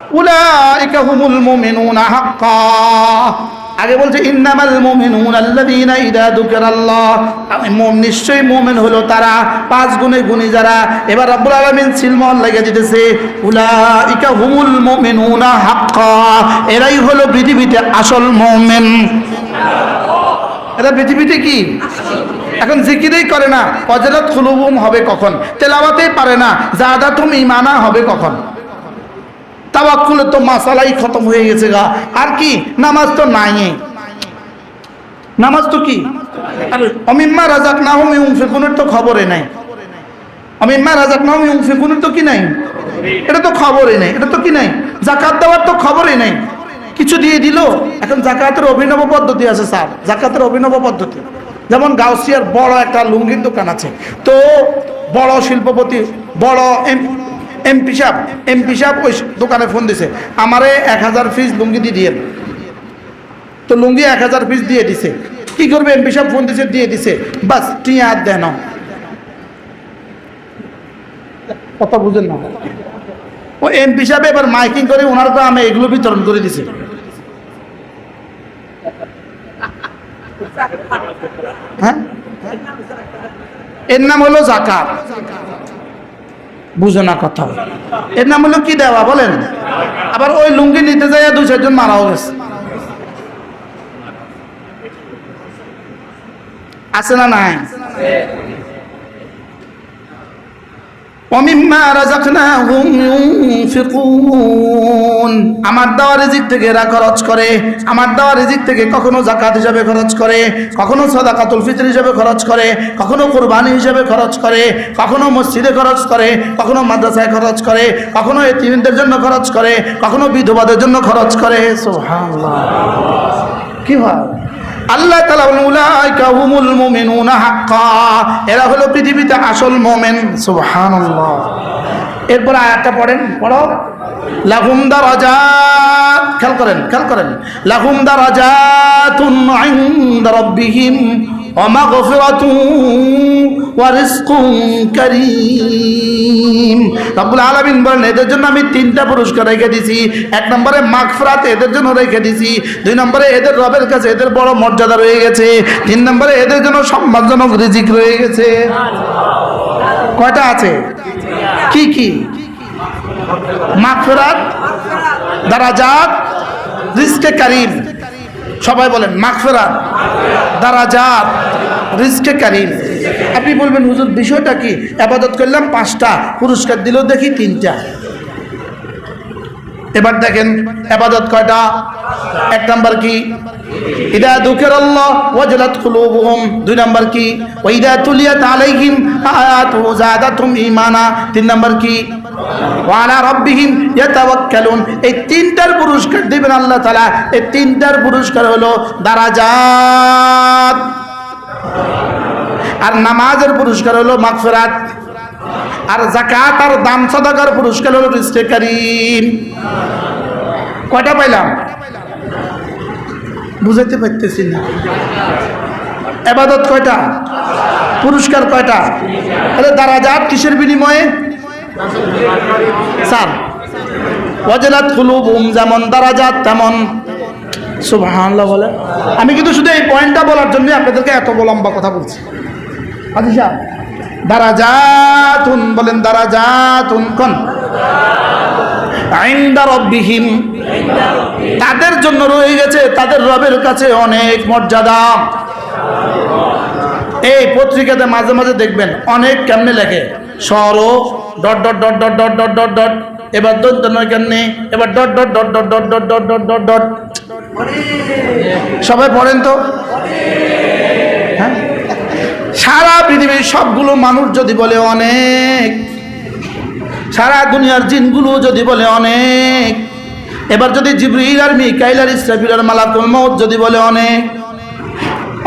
উলাইকা হুমুল মুমিনুনা হাক্কা। আগে বলছে, ইন্নামাল মুমিনুন আল্লাযীনা ইযা যুকিরাল্লাহ মুম, নিশ্চয়ই মুমিন হলো তারা, পাঁচ গুণে গুণী যারা। এবার রব্বুল আলামিন সিলমন লাগিয়ে দিতেছে, উলাইকা হুমুল মুমিনুনা হাক্কা। এরাই হলো পৃথিবীতে আসল মুমিন। এরা পৃথিবীতে কি? এখন জিকিরেই করে না। অজলত খুলুবুম হবে কখন? তেলাওয়াতেই পারে না। জাদা তুমি ইমানা হবে কখন? তাওয়াক্কুলে তো মাসালাই খতম হয়ে গেছে গা। আর কি? নামাজ তো নাই। নামাজ তো কি? আর, অমিম্মা রাজাক না হুম ইউনফিকুনের তো খবরে নাই। অমিম্মা রাজাক না হুম ইউনফিকুনের তো কি নাই? এটা তো খবরই নাই। এটা তো কি নাই? জাকাত দেওয়ার তো খবরই নাই। কিছু দিয়ে দিল? এখন জাকাতের অভিনব পদ্ধতি আছে স্যার। জাকাতের অভিনব পদ্ধতি। যেমন গাউসিয়ার বড় একটা লুঙ্গির দোকান আছে। তো বড় শিল্পপতি, বড় এমপি সাহেব এমপি সাহেব ওই দোকানে ফোন দিছে। আমারে এক হাজার পিস লুঙ্গি দিয়ে দিয়ে তো লুঙ্গি এক হাজার পিস দিয়ে দিছে। কি করবে? এমপি সাহেব ফোন দিছে, দিয়ে দিছে। বাস, টিয়া আর দেন। কথা বুঝেন না। ও এমপি সাহেব এবার মাইকিং করে ওনার গ্রামে এগুলো বিতরণ করে দিছে। হ্যাঁ? এর নাম হলো জাকাত। বুঝো না কথা। এর নাম হলো কি দেওয়া, বলেন? আবার ওই লুঙ্গি নিতে যাইয়া দুই চারজন মারাও গেছে। আছে না নাই? আমার দেওয়া রিজিক থেকে এরা খরচ করে। আমার দেওয়া রিজিক থেকে কখনো জাকাত হিসাবে খরচ করে। কখনো সদাকাতুল ফিতর হিসাবে খরচ করে। কখনো কুরবানি হিসাবে খরচ করে। কখনো মসজিদে খরচ করে। কখনো মাদ্রাসায় খরচ করে। কখনো এতিমদের জন্য খরচ করে। কখনো বিধবাদের জন্য খরচ করে। সুবহানাল্লাহ। কি হয়? আল্লাহ তালা এরা হলো পৃথিবীতে আসল মোমেন। সুবহানাল্লাহ। এরপর আয়াতটা পড়েন, পড়ো। লাহুম দারাজাত। খেয়াল করেন খেয়াল করেন। লাহুম রাব্বিহিম। আলামিন বলেন, এদের জন্য আমি তিনটা পুরস্কার রেখে এক নম্বরে মাগফিরাত, এদের জন্য রেখে দুই নম্বরে এদের রবের কাছে এদের বড় মর্যাদা রয়ে গেছে। তিন নম্বরে এদের জন্য সম্মানজনক রিজিক রয়ে গেছে। কয়টা আছে? কি কি? মাগফিরাত, দারাজাত, রিজকে কারীম। সবাই বলেন, মাগফিরাত, দারাজাত, রিজকে কারিম। আপনি বলবেন, হুজুর, বিষয়টা কি? আবাদত করলাম পাঁচটা, পুরস্কার দিলেও দেখি তিনটা। এবার দেখেন এবাদত কয়টা? এক নাম্বার কি? ইদা দুকের আল্লাহ ওয়াজলাত কুলুবুহুম। দুই নাম্বার কি? ওয়াইদা তুলিয়াত আলাইহিম আয়াতু যাদাতুম ঈমানা। তিন নাম্বার কি? ওয়ালা রাব্বিহিম ইয়াতাওয়াক্কালুন। এই তিনটার পুরস্কার দিবেন আল্লাহ তাআলা। এই তিনটার পুরস্কার হলো দারাজাত। আর নামাজের পুরস্কার হলো মাগফিরাত। আর জাকাত আর দান সদাকার পুরস্কার হলো কারীম। কয়টা পাইলাম? বুঝাইতে পারতেছি না। এবাদত কয়টা? পুরস্কার কয়টা? তাহলে দারাজাত কিসের বিনিময়ে? স্যার, ওয়াজলাত কুলুবুম যেমন দারাজাত তেমন। সুবহানাল্লাহ বলে। আমি কিন্তু শুধু এই পয়েন্টটা বলার জন্য আপনাদেরকে এত লম্বা কথা বলছি। আদিশা দারাজাতুন বলেন দারাজাতুন কোন আইন্দা রব্বিহিম তাদের জন্য রয়ে গেছে তাদের রবের কাছে অনেক মর্যাদা এই পত্রিকাতে মাঝে মাঝে দেখবেন অনেক কেমনে লেখে সর dot dot dot dot dot dot dot dot এবার দন্ত নয় কেমনে এবার dot dot dot dot dot dot dot dot dot dot সবাই পড়েন তো হ্যাঁ সারা পৃথিবীর সবগুলো মানুষ যদি বলে অনেক, সারা দুনিয়ার জিনগুলো যদি বলে অনেক, এবার যদি জিবরিল আর মিকাইল আর ইসরাফিল আর মালাকুল যদি বলে অনেক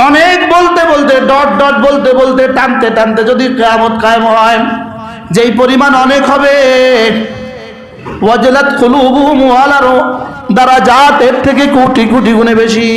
অনেক বলতে বলতে, ডট ডট বলতে বলতে, টানতে টানতে যদি কেয়ামত কায়েম হয়, যেই পরিমাণ অনেক হবে, ওয়াজলাত কুলুবুহুম ওয়ালারু দারাজাত এর থেকে কোটি কোটি গুণে বেশি।